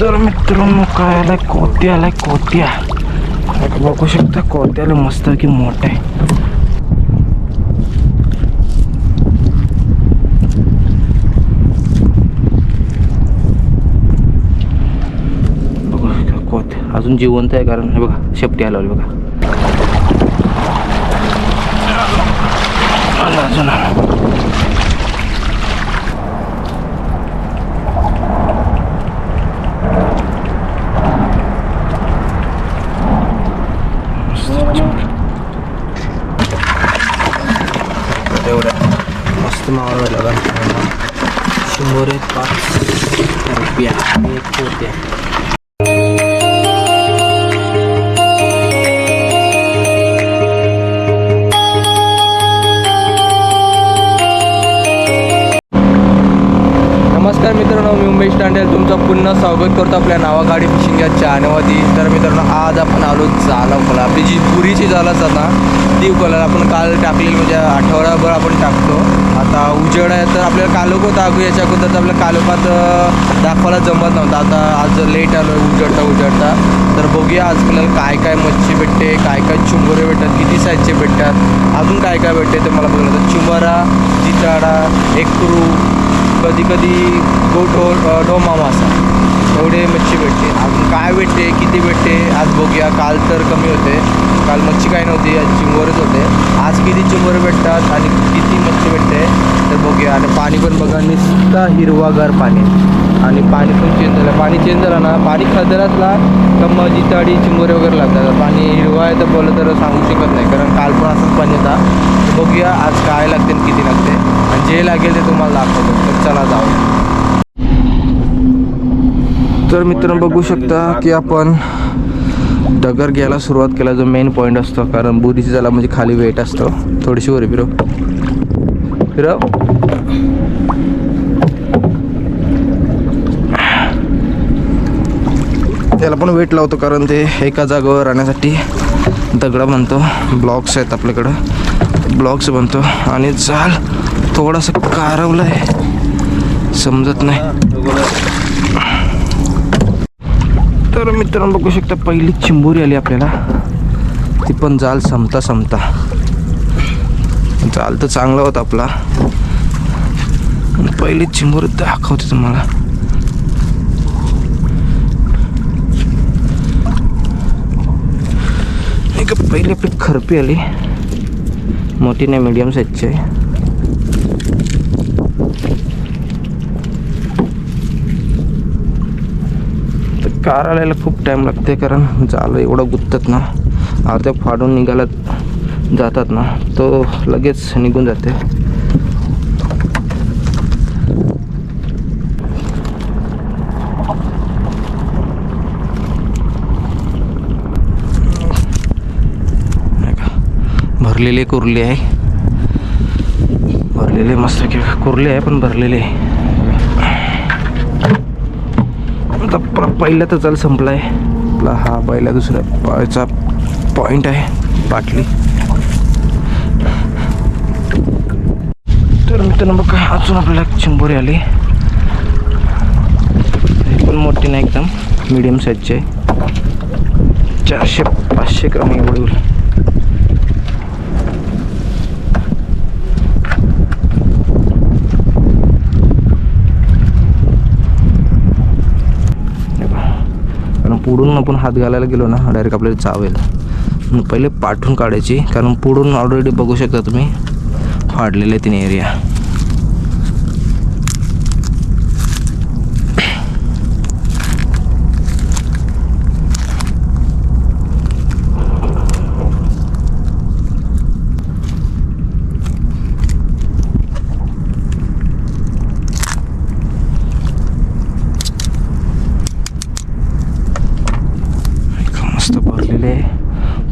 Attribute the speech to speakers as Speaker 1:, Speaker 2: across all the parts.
Speaker 1: तर मित्रांनो काय आलाय कोत्या आलाय कोत्या बघू शकता कोत्याला मस्त की मोठा आहे. बघू शकता कोत्या अजून जिवंत आहे कारण हे बघा शेपटी आला बघा. तेवढं मस्त मावा भेटला शंभर एक पाच रुपया. एक होत्या तर मित्रांनो मी उमेश तांडेल तुमचं पुन्हा स्वागत करतो आपल्या नावागाडी फिशिंग या चॅनलवरती तर मित्रांनो आज आपण आलो जालवकला आपली जी पुरीची जाल असतात ना ती कलर आपण काल टाकलेली म्हणजे आठवड्याभर आपण टाकतो. आता उजेड आहे तर आपल्याला कालोखात टाकू याच्या अगोदर तर आपल्या कालोखात दाखवायला जमत नव्हतं. आता आज लेट आलो उजडता उजडता. तर बघूया आज आपल्याला काय काय मच्छी भेटते काय काय चुंबोरे भेटतात किती साईजचे भेटतात अजून काय काय भेटते ते मला बघायला तर चुंबरा जिताडा एकरू कधी कधी डो डोमा मासा एवढे मच्छी भेटते. अजून काय भेटते किती भेटते आज बघूया. काल तर कमी होते. काल मच्छी काय नव्हती आज चिंबोरच होते. आज किती चिंबोरे भेटतात आणि किती मच्छी भेटते तर बघूया. आणि पाणी पण बघा नुसता हिरवागार पाणी. आणि पाणी पण चेंज झालं. पाणी चेंज झालं ना पाणी खदरातला तर मग ताडी चिंबोरे वगैरे लागतात. पाणी हिरवा काय तर बोललं तर सांगू शकत नाही. कारण काल पण असंच पण येता बघूया आज काय लागते आणि किती लागते आणि जे लागेल ते तुम्हाला दाखवतो. तर चला जाऊ तर मित्रांनो बघू शकता की आपण डगर घ्यायला सुरुवात केला. जो मेन पॉईंट असतो. कारण बुरीची झाला म्हणजे खाली वेट असतो. थोडीशी वर फिरव. फिरव. त्याला पण वेट लावतो कारण ते एका जागेवर राहण्यासाठी दगडा बनतो. ब्लॉक्स आहेत आपल्याकडं. ब्लॉक्स बनतो. आणि जाल थोडासा कारवलं आहे समजत नाही. तर मित्रांनो बघू शकता पहिली चिंबोरी आली आपल्याला. ती पण जाल संपता संपता. जाल तर चांगला होता आपला. पहिली चिंबोरी दाखवते तुम्हाला. एक पहिली आपली खरपी आली. मोठी नाही मीडियम साईजची आहे कार आल्याला खूप टाईम लागते कारण जालं एवढं गुत्तत ना. अर्ध्या फाडून निघायला जातात ना. तो लगेच निघून जाते. भरलेले कुर्ले आहे. भरलेले मस्त की कुर्ले आहे पण भरलेले. आहे आता पहिला तर चाल संपला आहे आपला हा पहिला दुसरा पायचा पॉईंट आहे बाटली. तर मित्रांनो बघा अजून आपल्याला चिंबोरी आली. पण मोठी नाही एकदम मीडियम साईजची आहे. चारशे पाचशे ग्राम एवढी होईल हे पहा. कारण पुढून आपण हात घालायला गेलो ना डायरेक्ट आपल्याला चावेल मग पहिले पाठून काढायची कारण पुढून ऑलरेडी बघू शकता तुम्ही फाडलेले तीन एरिया मस्त भरलेले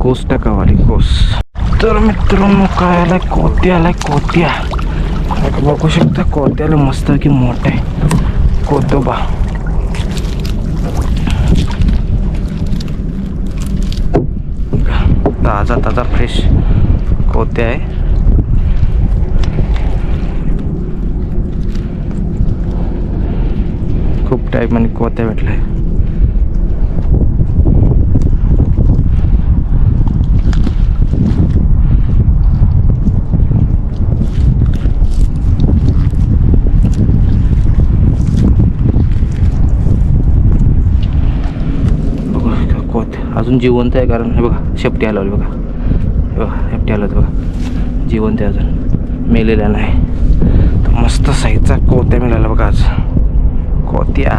Speaker 1: कोस टाकावाली कोस. तर मित्रांनो काय आलाय कोत्या आलाय कोत्या बघू शकता कोत्याला मस्त की मोठा आहे. कोतोबा. ताजा ताजा फ्रेश कोत्या आहे. खूप टाईप आणि कोत्या भेटलाय. अजून जिवंत आहे कारण हे बघा शेपटी हलवली बघा. बघा शेपटी हलवते बघा. जिवंत आहे अजून. मेलेल्या नाही. तर मस्त साईजचा कोत्या मिळाला बघा आज. कोत्या.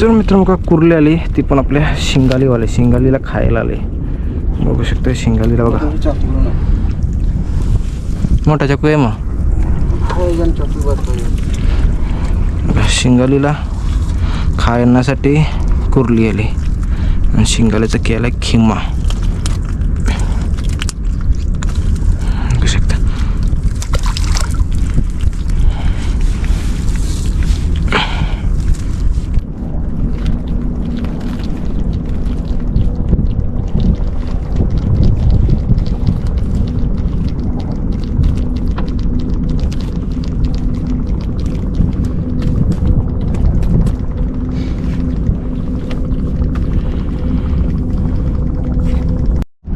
Speaker 1: तर मित्र बघा कुर्ली आली. ती पण आपल्या शिंगालीवाले शिंगालीला खायला आले. बघू शकता शिंगालीला बघा. मोठा चाकू आहे मग. शिंगालीला खाण्यासाठी कुर्ली आली. आणि शिंगाल्याचा केला खिम्मा बघू शकता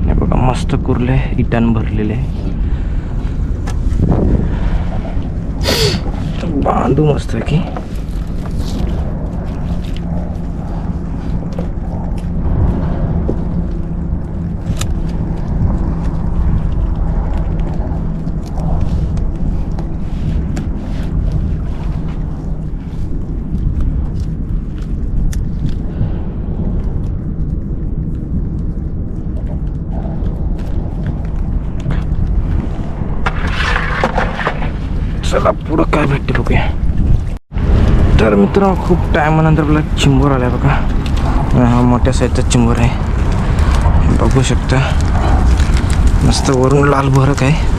Speaker 1: हे बघा मस्त विटान भरलेले. आहे बांधू मस्त की चला पुढं काय भेटते बघूया तर मित्र खूप टायमानंतर आपला चिंबोर आला आहे बघा. हा मोठ्या साईजचा चिंबोर आहे. बघू शकता. मस्त वरून लाल भरक आहे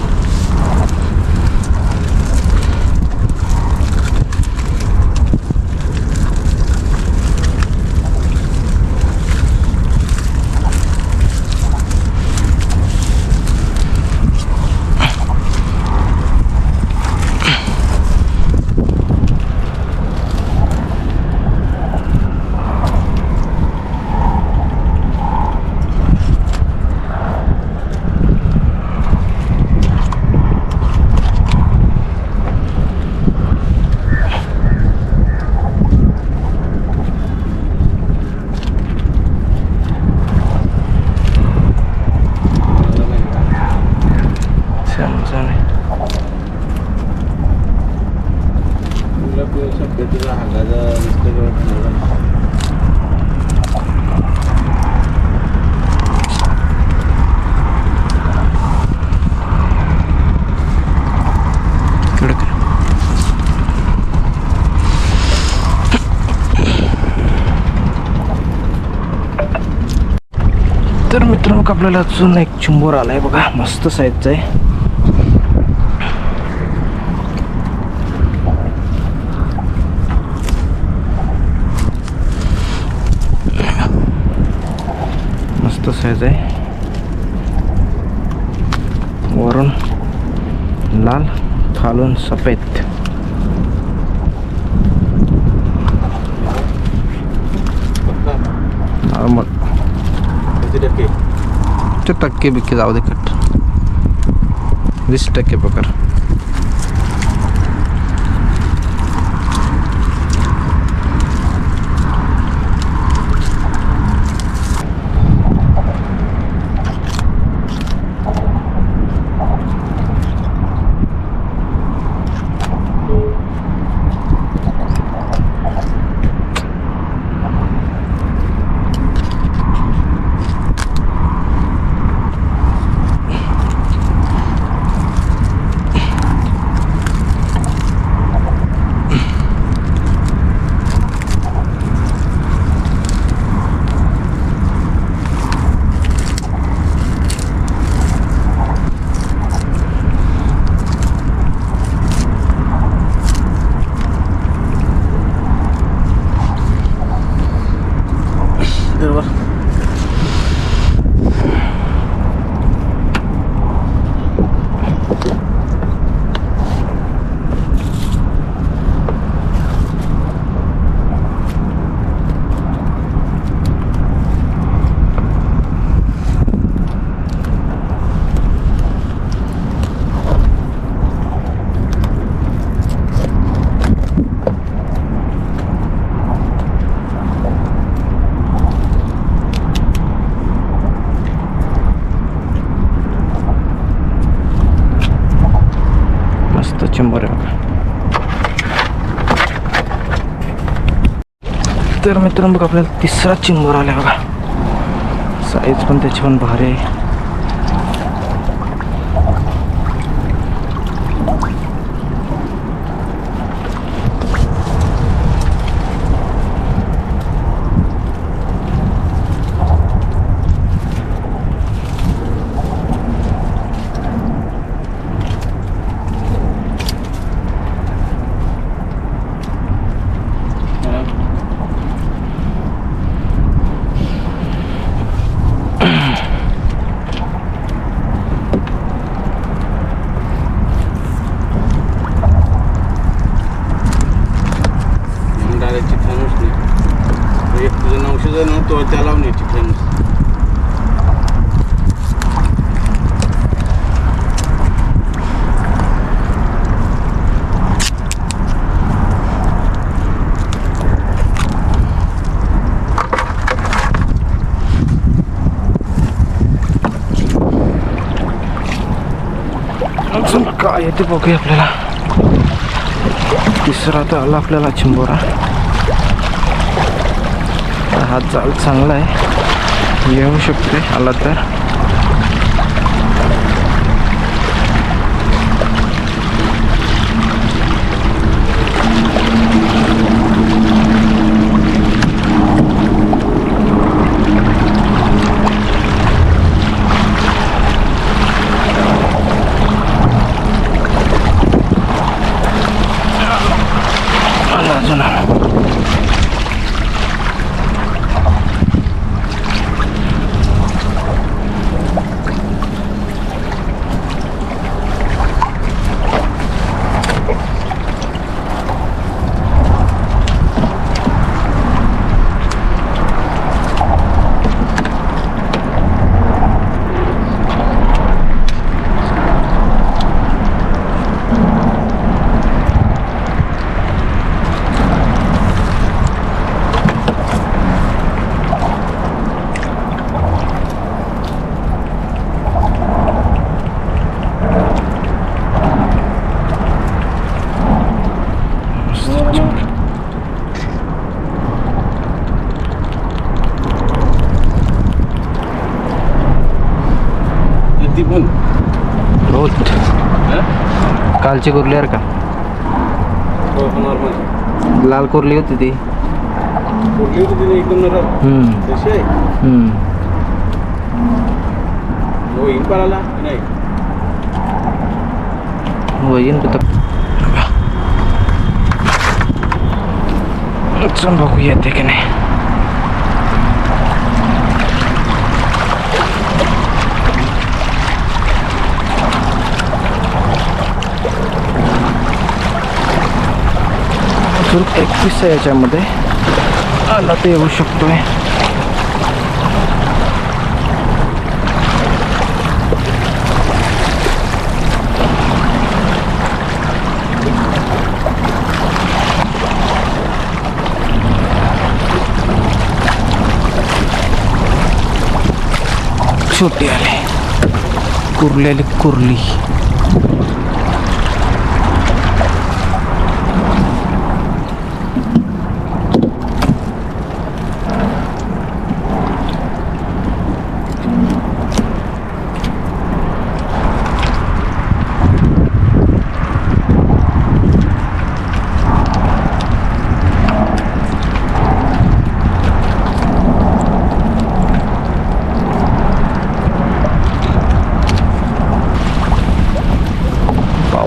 Speaker 1: छान छान आहे इकडं कर. आपल्याला अजून एक चुंबोर आलाय बघा. मस्त साईजचा आहे. मस्त साईज आहे. वरून लाल खालून सफेद नॉर्मल ते टक्के बिक्के जाऊ दे कट वीस टक्के नंबर तर मित्रांनो बघा आपल्याला तिसरा चिंबर आला बघा. साईज पण त्याची पण भारी आहे. वरती बघूया आपल्याला. तिसरा तर आला आपल्याला चिंबोरा. हा जाल चांगला आहे. येऊ शकते आला तर आला अजून आला
Speaker 2: ती पण
Speaker 1: बहुत कालची कुर्ली आहे का?
Speaker 2: नॉर्मल
Speaker 1: लाल कुर्ली होती ती.
Speaker 2: कुठली होती एकदम नरम.
Speaker 1: हम्म,
Speaker 2: तशी आहे.
Speaker 1: हम्म.
Speaker 2: हो इंपाला नाही?
Speaker 1: वजन तर. चल बघू येते की नाही. अजून एकवीस आहे याच्यामध्ये. आला तर येऊ शकतोय. छोटी आले. कुर्ली कुरली कुर्ली.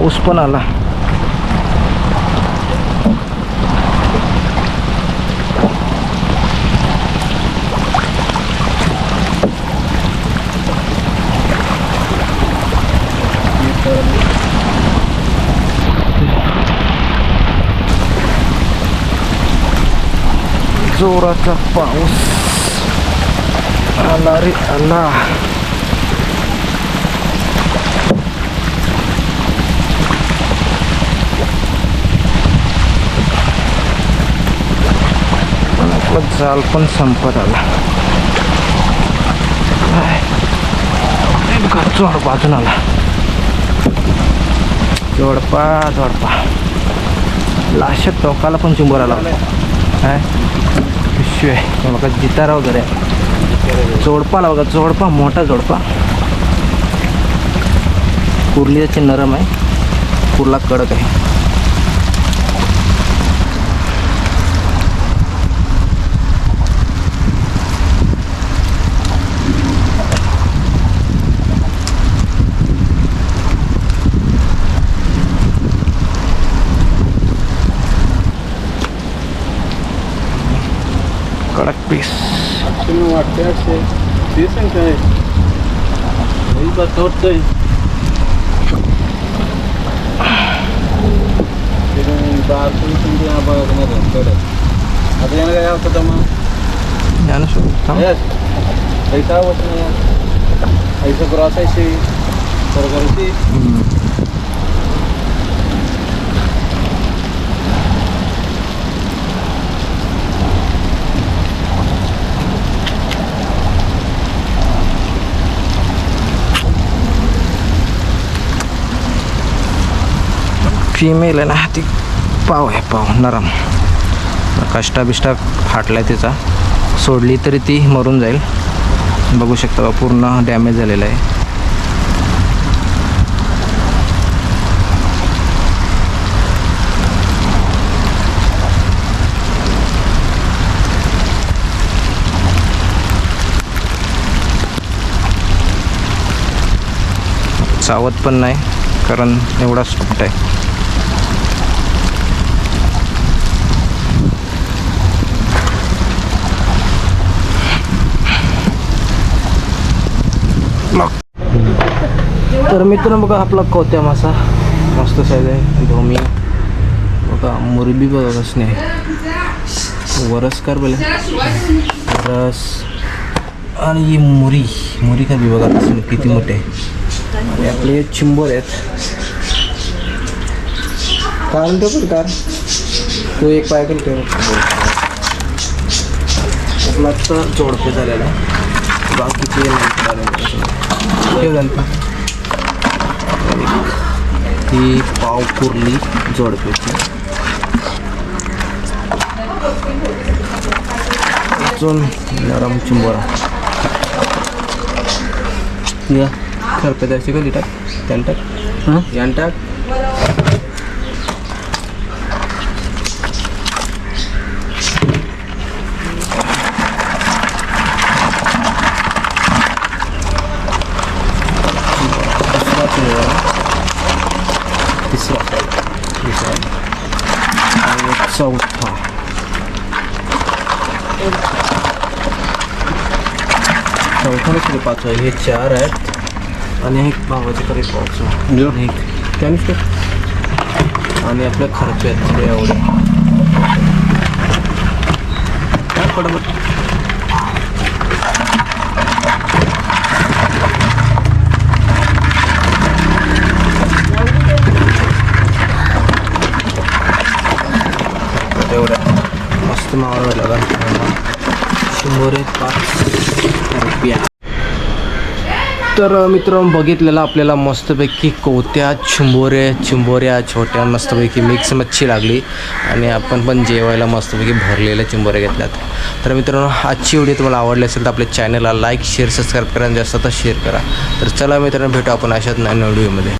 Speaker 1: पाऊस पण आला जोराचा पाऊस आला रे जाल पण संपत आला. काय? अजून बाजून आला. जोडपा जोडपा. लाशात टोकाला पण चिंबोरा लावला काय पिशवी आहे. बघा जितारा वगैरे जोडपा जोडपाला बघा जोडपा मोठा जोडपा. कुर्लीचे नरम आहे. कुर्ला कडक आहे कडक पीस
Speaker 2: तुम्ही वाटते असे ते सांग काय होईल का तोडतंय यानं काय होतं मग?
Speaker 1: ज्ञानेश्वर
Speaker 2: Yes. पैसा होत नाही. पैसा क्रॉस आहे सरकारची
Speaker 1: फिमेल आहे ना ती पाव आहे पाव नरम. कष्टा बिष्टा आहे तिचा. सोडली तरी ती मरून जाईल. बघू शकता बा, पूर्ण डॅमेज झालेला आहे. चावत पण नाही कारण एवढा सॉफ्ट आहे. तर मित्र बघा आपला कोत्या मासा. मस्त साईज आहे. धोमी बघा मुरबी बघा कसने वरस वरसकार बोले रस. आणि ही मुरी. मुरी का बी बघा कसं किती मोठे. आहे आणि आपले चिंबोर आहेत. कारण तो पण कार तो एक पाय पण ठेव आपला तर जोडपे झालेला बाकीचे नाही. ही पाव कुर्ली जोडपेची. अजून नरम चिंबोरा. या खरपेदाची कधी टाक? त्याला टाक. हां? यान टाक दुसरा चिंबोरा तिसरा तिसरा आणि चौथा चौथा तरी पाच आहे हे चार आहेत आणि एक भावाचे तरी पाच आहे. आणि आपल्या खर्च आहेत सगळे एवढे काय पडत एवढ्या मस्त मावळ भेटला का शंभर पाच रुपया. तर मित्रांनो बघितलेलं आपल्याला मस्तपैकी कोत्या चिंबोऱ्या चिंबोऱ्या छोट्या मस्तपैकी मिक्स मच्छी लागली आणि आपण पण जेवायला मस्तपैकी भरलेल्या चिंबोऱ्या घेतल्यात. तर मित्रांनो आजची व्हिडिओ तुम्हाला आवडली असेल तर आपल्या चॅनलला लाईक शेअर सबस्क्राईब करा आणि जास्त तर शेअर करा. तर चला मित्रांनो भेटू आपण अशाच नवीन व्हिडिओमध्ये.